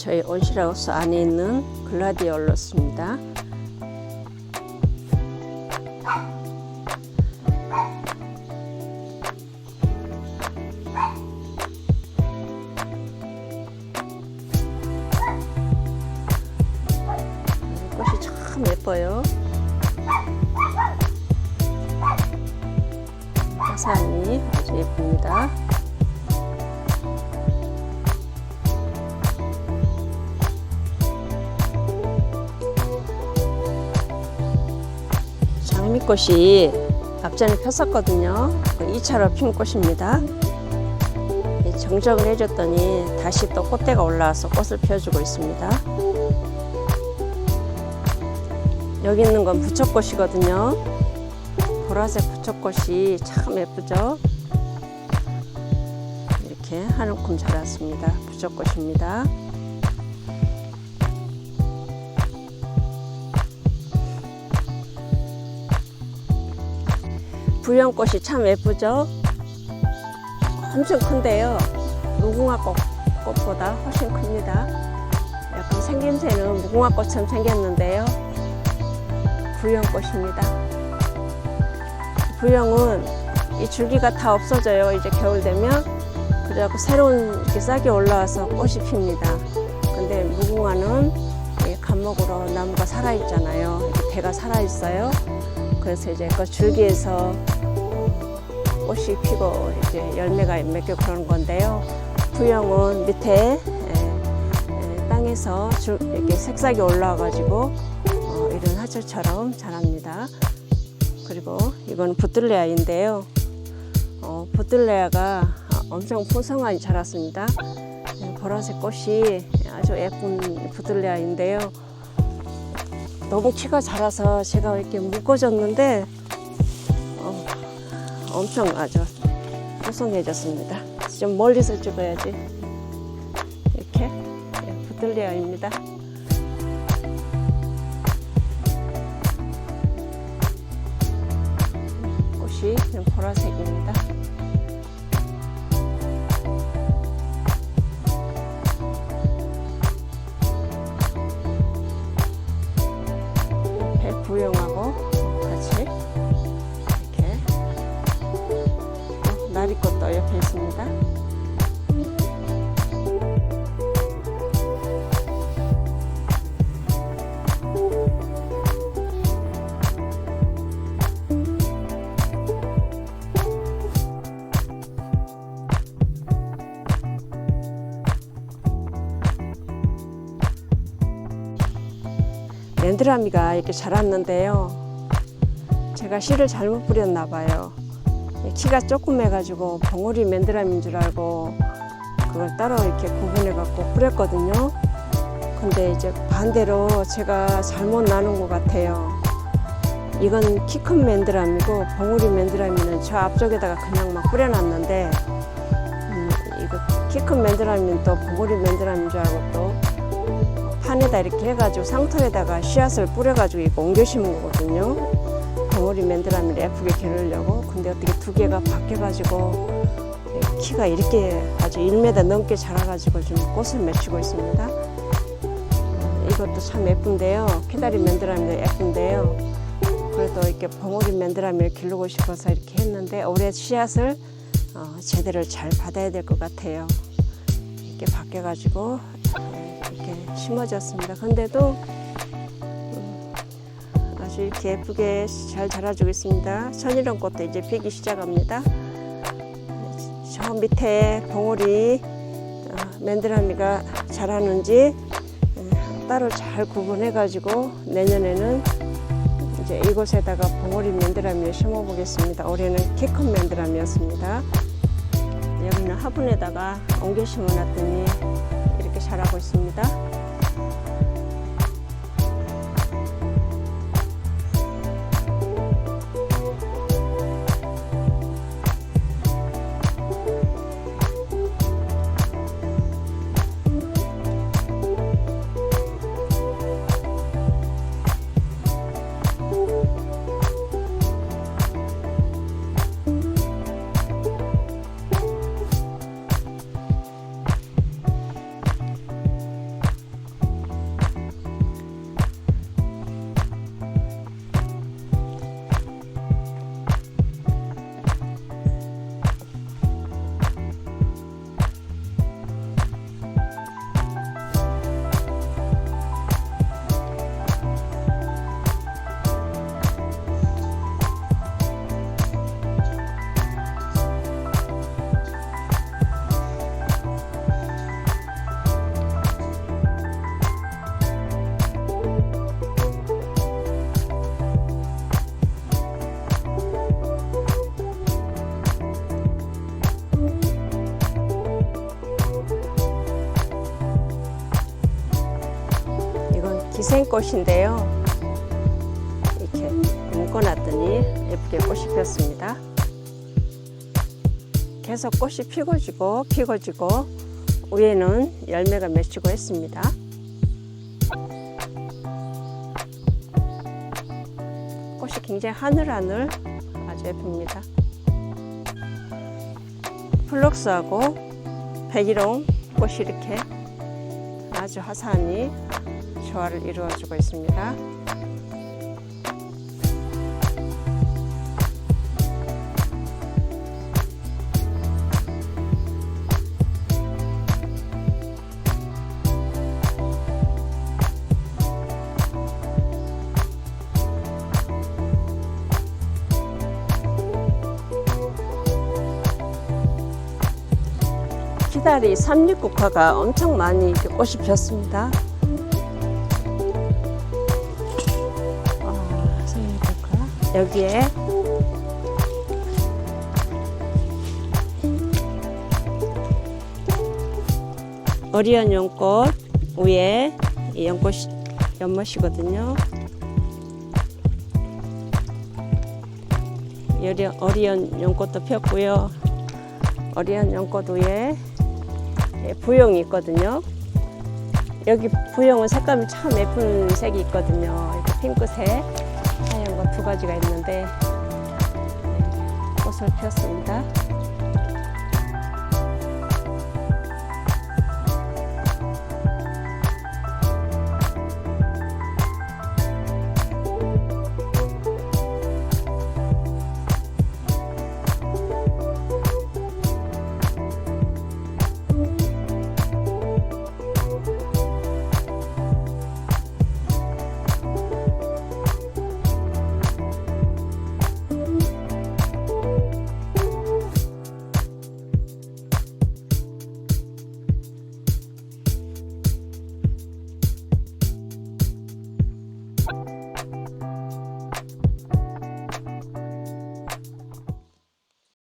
저희 온실하우스 안에 있는 글라디올러스입니다. 꽃이 앞전에 폈었거든요. 2차로 핀 꽃입니다. 이 정적을 해줬더니 다시 또 꽃대가 올라와서 꽃을 피워주고 있습니다. 여기 있는 건 부처꽃이거든요. 보라색 부처꽃이 참 예쁘죠? 이렇게 한 움큼 자랐습니다. 부처꽃입니다. 부연꽃이 참 예쁘죠? 엄청 큰데요. 무궁화 꽃, 꽃보다 훨씬 큽니다. 약간 생김새는 무궁화 꽃처럼 생겼는데요. 부연꽃입니다. 부영은 이 줄기가 다 없어져요. 이제 겨울 되면. 그래갖고 새로운 이렇게 싹이 올라와서 꽃이 핍니다. 근데 무궁화는 이 감목으로 나무가 살아있잖아요. 대가 살아있어요. 그래서 이제 그 줄기에서 꽃이 피고 이제 열매가 맺고 그러는 건데요. 부영은 밑에 땅에서 줄, 이렇게 색싹이 올라와가지고 어, 이런 하철처럼 자랍니다. 그리고 이건 부들레아인데요. 어, 부들레아가 엄청 풍성하게 자랐습니다. 네, 보라색 꽃이 아주 예쁜 부들레아인데요. 너무 키가 자라서 제가 이렇게 묶어줬는데 어, 엄청 아주 풍성해졌습니다. 좀 멀리서 찍어야지. 이렇게 예, 부들레아입니다. 꽃이 그냥 보라색입니다. 배 부영하 랜드라미가 이렇게 자랐는데요. 제가 씨를 잘못 뿌렸나 봐요. 키가 조그매가지고 봉우리 맨드라미인 줄 알고 그걸 따로 이렇게 구분해 갖고 뿌렸거든요. 근데 이제 반대로 제가 잘못 나눈 것 같아요. 이건 키 큰 맨드라미고 봉우리 맨드라미는 저 앞쪽에다가 그냥 막 뿌려놨는데 음, 이거 키 큰 맨드라미는 또 봉우리 맨드라미인 줄 알고 또 판에다 이렇게 해가지고 상토에다가 씨앗을 뿌려가지고 이거 옮겨 심은 거거든요. 덩어리 맨드라미를 예쁘게 기르려고. 근데 어떻게 두 개가 바뀌어가지고 키가 이렇게 아주 1m 넘게 자라가지고 지금 꽃을 맺히고 있습니다. 어, 이것도 참 예쁜데요. 피다리 맨드라미도 예쁜데요. 그래도 이렇게 벙어리 맨드라미를 기르고 싶어서 이렇게 했는데 올해 씨앗을 어, 제대로 잘 받아야 될 것 같아요. 이렇게 바뀌어가지고 심어졌습니다. 근데도 음, 아주 이렇게 예쁘게 잘 자라주고 있습니다. 천일원 꽃도 이제 피기 시작합니다. 저 밑에 봉우리 어, 맨드라미가 자라는지 음, 따로 잘 구분해 가지고 내년에는 이제 이곳에다가 봉우리 맨드라미를 심어 보겠습니다. 올해는 키큰 맨드라미였습니다. 여기는 화분에다가 옮겨 심어 놨더니 이렇게 자라고 있습니다. 기생꽃인데요. 이렇게 묶어놨더니 예쁘게 꽃이 피었습니다. 계속 꽃이 피고 지고 피고 지고 위에는 열매가 맺히고 했습니다. 꽃이 굉장히 하늘하늘 아주 예쁩니다. 플럭스하고 백일홍 꽃이 이렇게 아주 화사하니 조화를 이루어주고 있습니다. 기다리 삼육국화가 엄청 많이 꽃이 피었습니다. 여기에 어리언 연꽃 위에 이 연꽃 연못이거든요. 어리언, 어리언 연꽃도 피었고요. 어리언 연꽃 위에 예, 부용이 있거든요. 여기 부용은 색감이 참 예쁜 색이 있거든요. 핑크색, 가지가 있는데 네, 꽃을 피웠습니다.